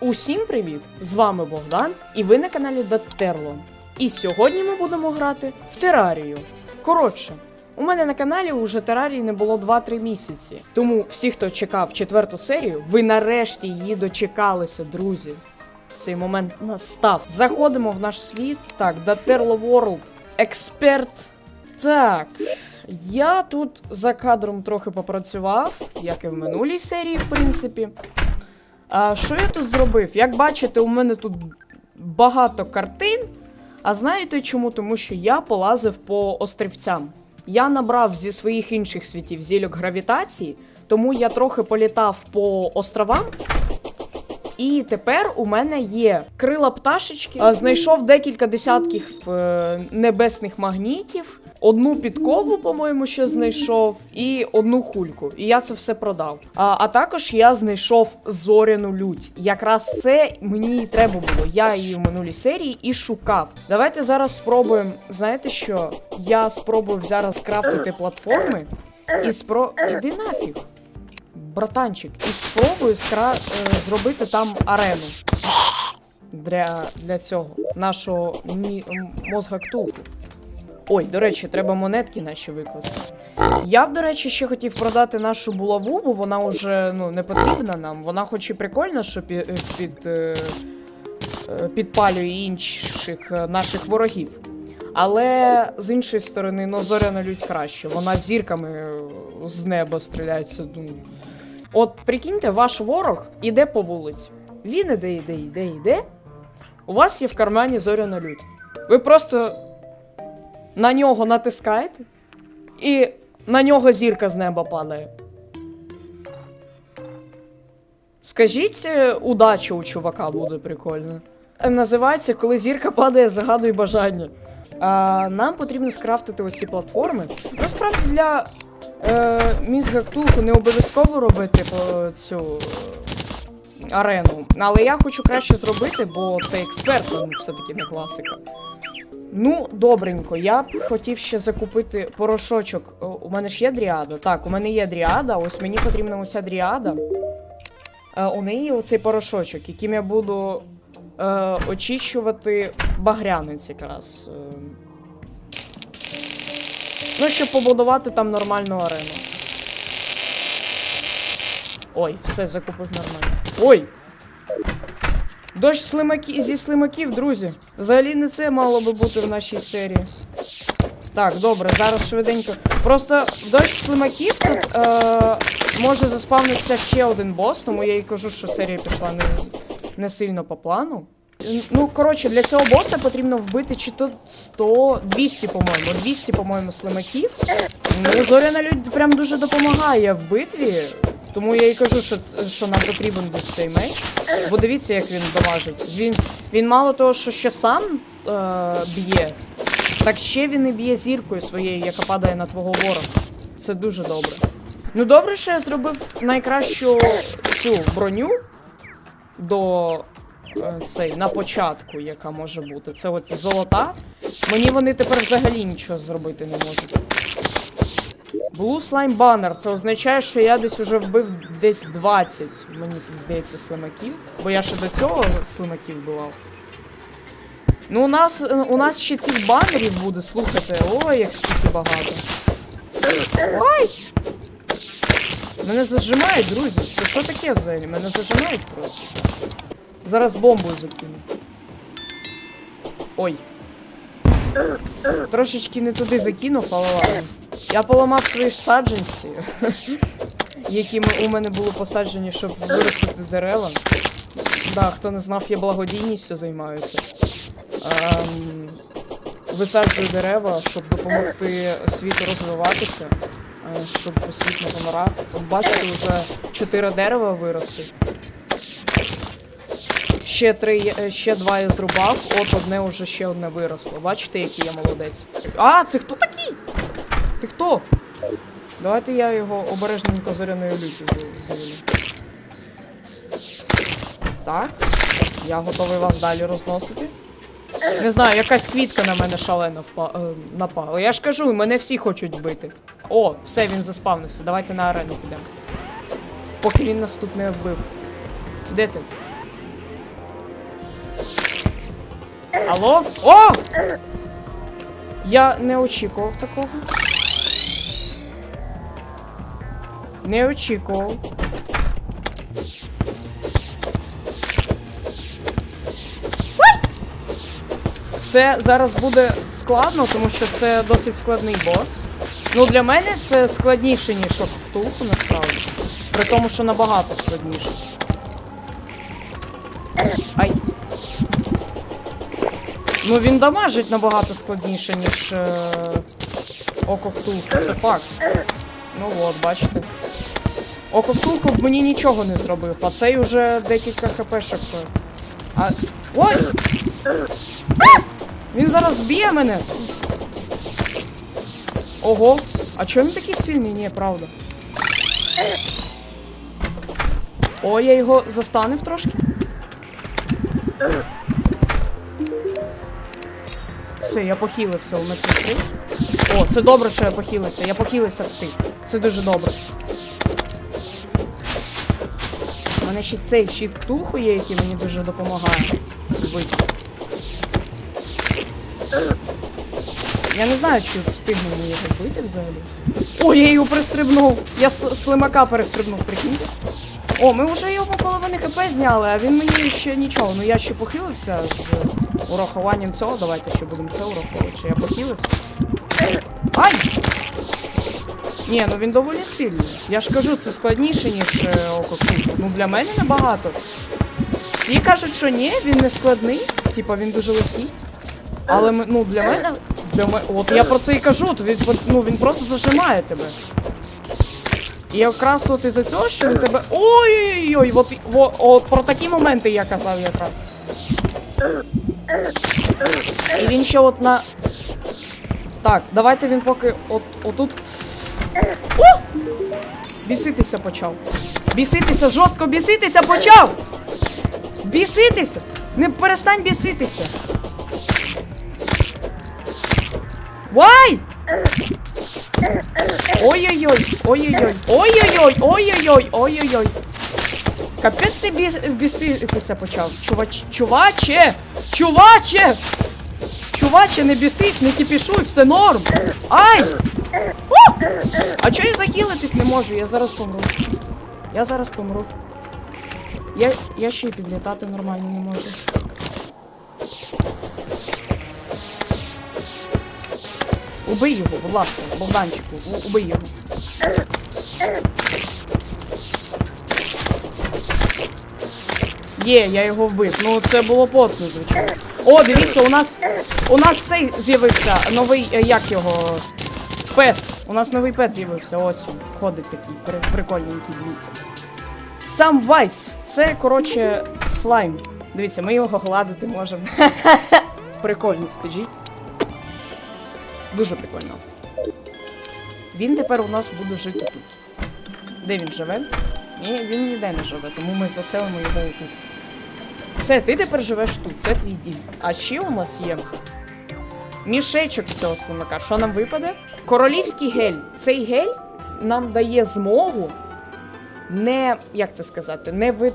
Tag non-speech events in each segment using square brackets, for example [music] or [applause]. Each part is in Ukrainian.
Усім привіт! З вами Богдан, і ви на каналі Даттерло. І сьогодні ми будемо грати в терарію. Коротше, у мене на каналі уже терарії не було 2-3 місяці. Тому всі, хто чекав четверту серію, ви нарешті її дочекалися, друзі. Цей момент настав. Заходимо в наш світ. Так, Даттерло World. Експерт. Так. Я тут за кадром трохи попрацював, як і в минулій серії, в принципі. А що я тут зробив? Як бачите, у мене тут багато картин. А знаєте чому? Тому що я полазив по острівцям. Я набрав зі своїх інших світів зільок гравітації, тому я трохи політав по островам. І тепер у мене є крила пташечки. Знайшов декілька десятків е, небесних магнітів, одну підкову, по-моєму, ще знайшов, і одну хульку. І я це все продав. А, а також я знайшов зоряну лють. Якраз це мені і треба було. Я її в минулій серії і шукав. Давайте зараз спробуємо. Знаєте що? Я спробую зараз крафтити платформи і спро. Іди нафіг братанчик, і спробую скра... е, зробити там арену для, для цього нашого мі... мозга ктулку. Ой, до речі, треба монетки наші викласти. Я б, до речі, ще хотів продати нашу булаву, бо вона вже ну, не потрібна нам. Вона хоч і прикольна, що під, під, е, е, підпалює інших е, наших ворогів. Але з іншої сторони, ну, зоряна лють краще. Вона зірками е, з неба стріляється. Ну, От прикиньте, ваш ворог іде по вулиці. Він іде, іде, іде, іде. У вас є в кармані зоряна лють. Ви просто на нього натискаєте, і на нього зірка з неба падає. Скажіть, е, удача у чувака буде прикольно. Називається, коли зірка падає, загадуй бажання. А, нам потрібно скрафтити оці платформи. Насправді для е, міс Гактулку не обов'язково робити по цю е, арену. Але я хочу краще зробити, бо це експерт, а все-таки не класика. Ну, добренько, я б хотів ще закупити порошочок. У мене ж є дріада. Так, у мене є дріада, ось мені потрібна оця дріада. Е, у неї оцей порошочок, яким я буду е, очищувати багрянець якраз. Е. Ну, щоб побудувати там нормальну арену. Ой, все закупив нормально. Ой! Дощ слимаки... зі слимаків, друзі. Взагалі не це мало би бути в нашій серії. Так, добре, зараз швиденько. Просто дощ слимаків тут е, може заспавнитися ще один бос, тому я і кажу, що серія пішла не, не сильно по плану. Ну, коротше, для цього боса потрібно вбити чи то 100, 200, по-моєму. 200, по-моєму, слимаків. Ну, Зоряна людь прям дуже допомагає в битві. Тому я і кажу, що, що нам потрібен був цей меч. Бо дивіться, як він дамажить. Він, він мало того, що ще сам е, б'є, так ще він і б'є зіркою своєю, яка падає на твого ворога. Це дуже добре. Ну, добре, що я зробив найкращу цю броню до е, цей на початку, яка може бути. Це от золота. Мені вони тепер взагалі нічого зробити не можуть. Blue Slime Banner. Це означає, що я десь уже вбив десь 20, мені здається, слимаків. Бо я ще до цього слимаків вбивав. Ну, у нас, у нас ще цих банерів буде, слухайте. Ой, як скільки багато. Ой! Мене зажимають, друзі. Це що таке взагалі? Мене зажимають просто. Зараз бомбою закину. Ой. Трошечки не туди закинув, але ладно. Я поламав свої саджанці, які у мене були посаджені, щоб виростити дерева. Да, хто не знав, я благодійністю займаюся. Ем, висаджую дерева, щоб допомогти світу розвиватися, е, щоб світ не помирав. От бачите, вже чотири дерева виросли. Ще три, е, ще два я зрубав, от одне вже ще одне виросло. Бачите, який я молодець. А, це хто такий? Ти хто? Давайте я його обережненько зоряною лютю заведу. Так. Я готовий вас далі розносити. Не знаю, якась квітка на мене шалено е, напала. Я ж кажу, мене всі хочуть вбити. О, все, він заспавнився. Давайте на арену підемо. Поки він нас тут не вбив. Де ти? Алло? О! Я не очікував такого. Не очікував. Це зараз буде складно, тому що це досить складний бос. Ну, для мене це складніше, ніж Октулку, насправді. При тому, що набагато складніше. Ну він дамажить набагато складніше, ніж е... Око Ктулху, це факт. Ну от, бачите. Око Ктулху б мені нічого не зробив, а цей уже декілька хпшок. А. Ой! А! Він зараз б'є мене! Ого! А чого він такий сильний? Ні, правда. О, я його застанив трошки. Все, я похилився у медсестри. О, це добре, що я похилився. Я похилився в ти. Це дуже добре. У мене ще цей щит ктулху є, який мені дуже допомагає. Вбити. Я не знаю, чи встигнемо його вбити взагалі. О, я його пристрибнув! Я слимака перестрибнув, прикиньте. О, ми вже його по половини хп зняли, а він мені ще нічого. Ну я ще похилився з урахуванням цього. Давайте ще будемо це ураховувати, що я похилився. Ай! Ні, ну він доволі сильний. Я ж кажу, це складніше, ніж е, Око Ктулху. Ну для мене набагато. Всі кажуть, що ні, він не складний. Типа він дуже легкий. Але ми- ну для мене. Для мене. От я про це і кажу, то він, ну, він просто зажимає тебе. І якраз от із-за цього, що він тебе. Ой-ой-ой! От, от, от про такі моменти я казав якраз. І він ще от на. Так, давайте він поки от отут. О! Біситися почав. Біситися, жорстко біситися почав! Біситися! Не перестань біситися! Вай! Ой-ой-ой, ой-ой-ой, ой-ой-ой, ой-ой-ой, ой-ой-ой. Капець ти біс... біситися почав. Чувач... Чуваче! Чуваче! Чуваче, не бісись, не кипішуй, все норм. Ай! О! А чого я захилитись не можу? Я зараз помру. Я зараз помру. Я, я ще й підлітати нормально не можу. Убий його, будь ласка, Богданчику, убий його. Є, я його вбив. Ну це було потно, звичайно. О, дивіться, у нас у нас цей з'явився новий, е, як його. Пет. У нас новий пет з'явився. Ось він. Ходить такий при- прикольненький, дивіться. Сам Вайс. Це, коротше, слайм. Дивіться, ми його гладити можемо. [laughs] Прикольно, скажіть. Дуже прикольно. Він тепер у нас буде жити тут. Де він живе? Ні, він ніде не живе, тому ми заселимо його тут. Все, ти тепер живеш тут, це твій дім. А ще у нас є мішечок цього слимака. Що нам випаде? Королівський гель. Цей гель нам дає змогу не. як це сказати, не ви.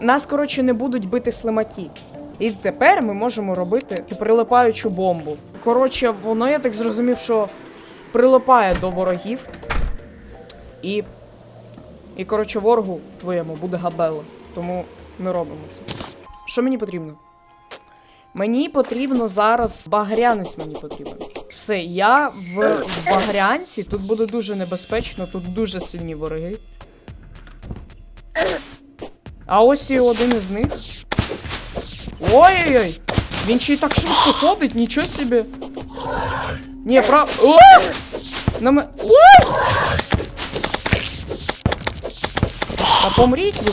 Нас, коротше, не будуть бити слимаки. І тепер ми можемо робити прилипаючу бомбу. Коротше, воно я так зрозумів, що прилипає до ворогів. І. І, коротше, ворогу твоєму буде габело. Тому ми робимо це. Що мені потрібно? Мені потрібно зараз багрянець мені потрібен. Все, я в, багрянці. Тут буде дуже небезпечно, тут дуже сильні вороги. А ось і один із них. Ой-ой-ой! Він ще й так швидко ходить, нічого собі. Ні, прав. О! На ме... Та помріть ви.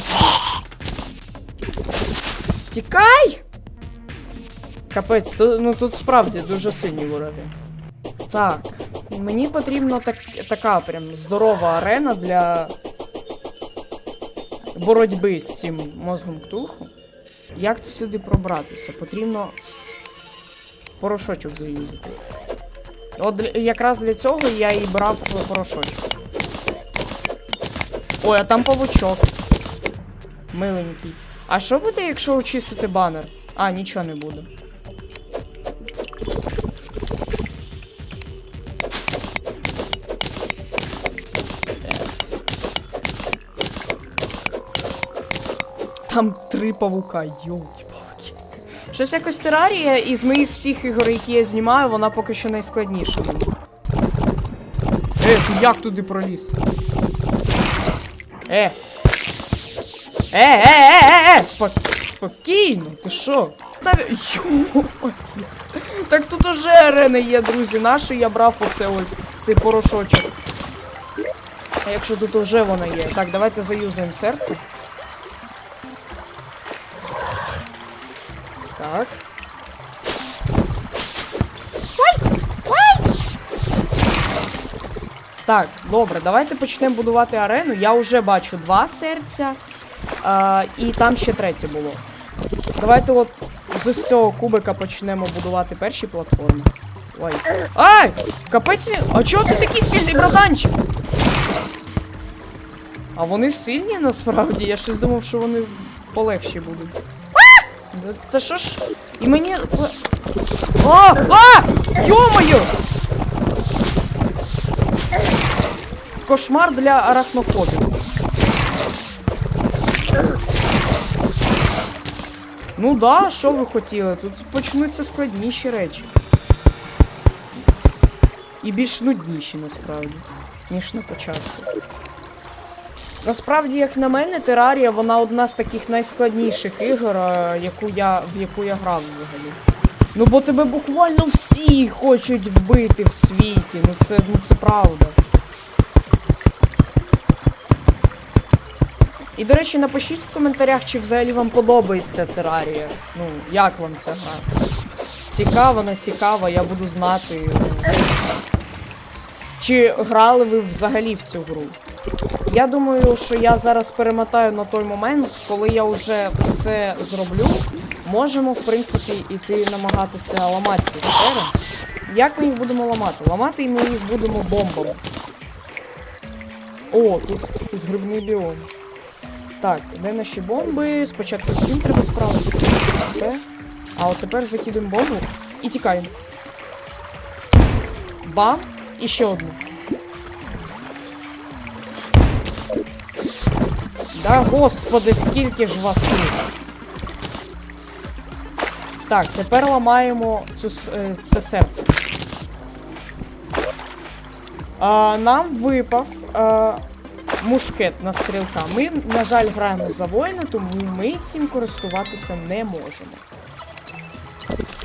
Тікай! Капець, то, ну тут справді дуже сильні вороги. Так, мені потрібна так, така прям здорова арена для боротьби з цим мозгом ктулху. Як сюди пробратися? Потрібно порошочок заюзати. От для- якраз для цього я і брав порошочок. Ой, а там павучок. Миленький. А що буде, якщо очистити банер? А, нічого не буде. Там три павука, йолки-палки. Щось якось терарія із моїх всіх ігор, які я знімаю, вона поки що найскладніша. Е, ти як туди проліз? Е. Е, е, е, е, е! Спок- спокійно, ти що? Наві... Так тут уже арени є, друзі. Наші я брав оце ось цей порошочок. А якщо тут уже вона є. Так, давайте заюзаємо серце. Так. Так, добре, давайте почнемо будувати арену. Я вже бачу два серця. А, і там ще третє було. Давайте от з ось цього кубика почнемо будувати перші платформи. Ой. Ай! Капець. А чого ти такий сильний, братанчик? А вони сильні насправді. Я щось думав, що вони полегші будуть. Та що ж? І мені. А! А! Йо-моє! Кошмар для арахнофобів. Ну да, що ви хотіли? Тут почнуться складніші речі. І більш нудніші насправді, ніж на початку. Насправді, як на мене, Терарія вона одна з таких найскладніших ігор, е, яку я, в яку я грав взагалі. Ну бо тебе буквально всі хочуть вбити в світі. Ну це, ну це правда. І, до речі, напишіть в коментарях, чи взагалі вам подобається Терарія. Ну, як вам ця гра? Цікаво, не цікаво, я буду знати. ну. Чи грали ви взагалі в цю гру? Я думаю, що я зараз перемотаю на той момент, коли я вже все зроблю. Можемо, в принципі, іти намагатися ламати ці сфери. Як ми їх будемо ламати? Ламати ми їх будемо бомбами. О, тут, тут грибний біом. Так, де наші бомби? Спочатку з цим треба справити. Все. А от тепер закидуємо бомбу і тікаємо. Бам! І ще одну. Да господи, скільки ж вас тут. Так, тепер ламаємо цю, е, це серце. А, нам випав а, мушкетна стрілка. Ми, на жаль, граємо за воїна, тому ми цим користуватися не можемо.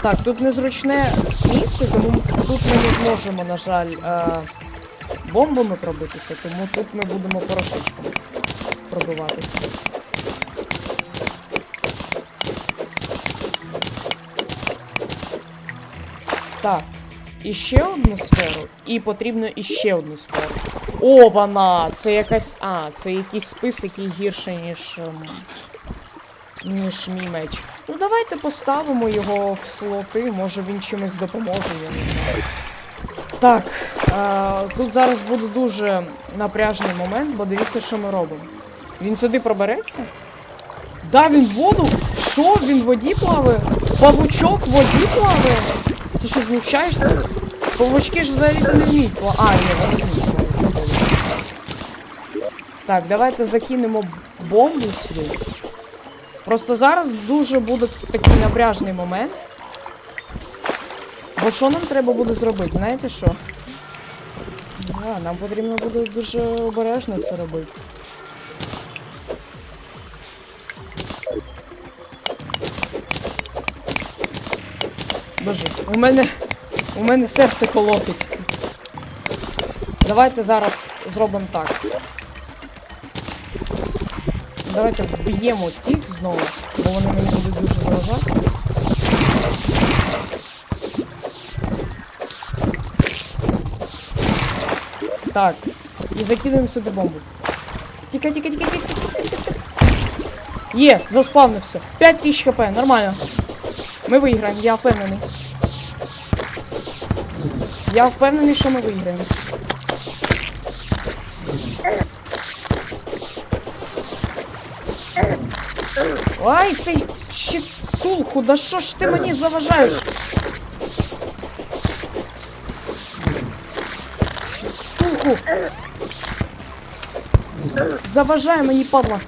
Так, тут незручне місце, тому тут ми не зможемо, на жаль, а, бомбами пробитися, тому тут ми будемо порошочком пробиватися. Так, і ще одну сферу, і потрібно іще одну сферу. Обана! Це якась. А, це якийсь спис, який гірше, ніж. ем, ніж мій меч. Ну давайте поставимо його в слоти, може він чимось допоможе, я не знаю. Так, е, тут зараз буде дуже напряжний момент, бо дивіться, що ми робимо. Він сюди пробереться? Да, він в воду. Що? Він в воді плаває? Павучок в воді плаває? Ти що знущаєшся? Павучки ж взагалі не вміють плавати. А, ні, вони вміють. Так, давайте закинемо бомбу сюди. Просто зараз дуже буде такий напряжний момент. Бо що нам треба буде зробити? Знаєте що? Да, нам потрібно буде дуже обережно це робити. Боже, у мене. У мене серце колотить. Давайте зараз зробимо так. Давайте вб'ємо цих знову, бо вони мені будуть дуже заважати. Так, і закидуємо сюди бомбу. Тікай, тікай, тікай, тікай, тікай. Є, заспавнився. 5 тисяч хп, нормально. Ми виграємо, я впевнений. Я впевнений, що ми виграємо. Ай, цей щекулку, да що ж ти мені заважаєш? Щекулку. Заважай мені, падла.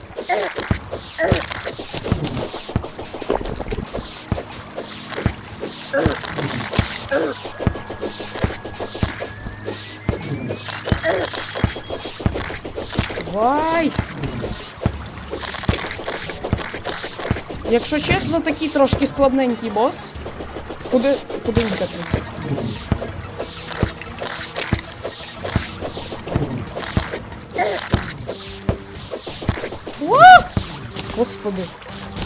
Якщо чесно, такий трошки складненький бос. Куди. Куди він так? Господи.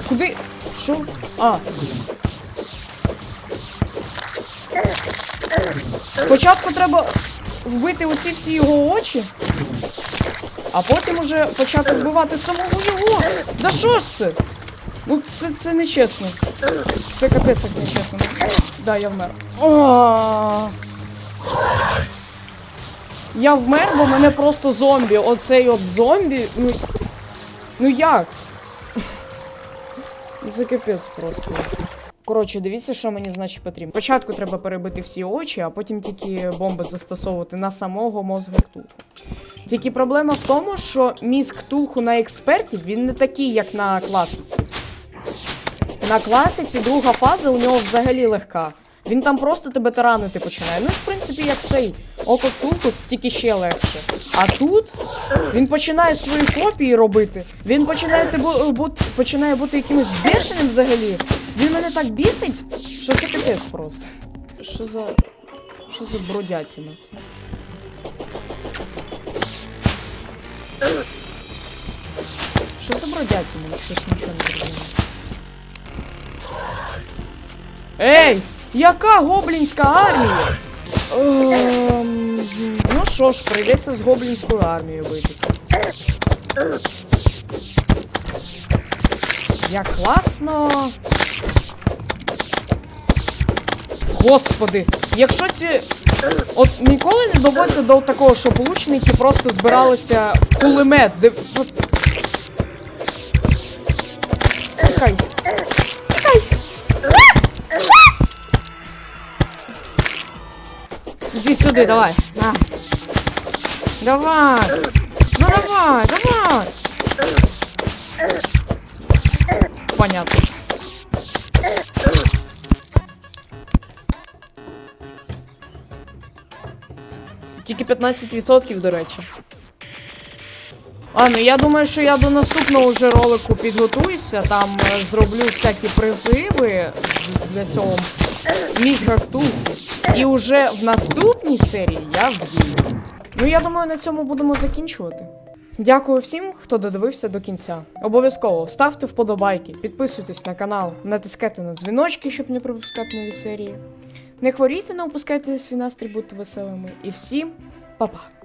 Куди? Що? А. Спочатку треба вбити оці всі його очі, а потім уже почати вбивати самого його. Да що ж це? Ну це, це не чесно. Це капець як не чесно. Да, я вмер. О! Я вмер, бо мене просто зомбі. Оцей от зомбі. Ну, ну як? Це капець просто. Коротше, дивіться, що мені значить потрібно. Спочатку треба перебити всі очі, а потім тільки бомби застосовувати на самого мозга ктулху. Тільки проблема в тому, що мізк ктулху на експертів він не такий, як на класиці. На класиці друга фаза у нього взагалі легка. Він там просто тебе таранити починає. Ну, в принципі, як цей око ктулху, тільки ще легше. А тут він починає свої копії робити. Він починає тебе бути, починає бути якимось бешеним взагалі. Він мене так бісить, що це капець просто. Що за. Що за бродятіна? Що за бродятіна? Щось нічого не зрозуміло. Ей! Яка гоблінська армія? Ем, ну що ж, прийдеться з гоблінською армією битися. Як класно. Господи, якщо ці. От ніколи не доводьте до такого, щоб лучники просто збиралися в кулемет, де. Сюда, давай. На. Давай. Ну давай, давай. Понятно. Тільки 15%, до речі. А, ну я думаю, що я до наступного вже ролику підготуюся, там е, зроблю всякі призиви для цього мізга ктулху. І вже в наступній серії я вдію. Ну, я думаю, на цьому будемо закінчувати. Дякую всім, хто додивився до кінця. Обов'язково ставте вподобайки, підписуйтесь на канал, натискайте на дзвіночки, щоб не пропускати нові серії. Не хворійте, не опускайте свій настрій, будьте веселими. І всім па-па!